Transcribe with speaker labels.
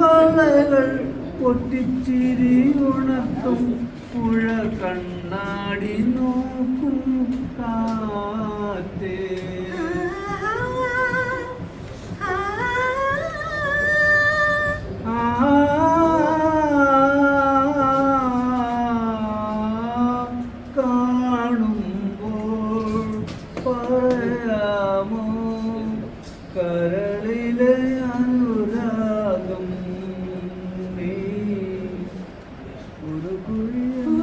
Speaker 1: കഥകൾ പൊട്ടിച്ചിരി ഉണർത്തും. പുഴ കണ്ണാടി നോക്കും കാത്തേ കാണുമ്പോൾ പറയാമോ? കരളിലെ Hallelujah.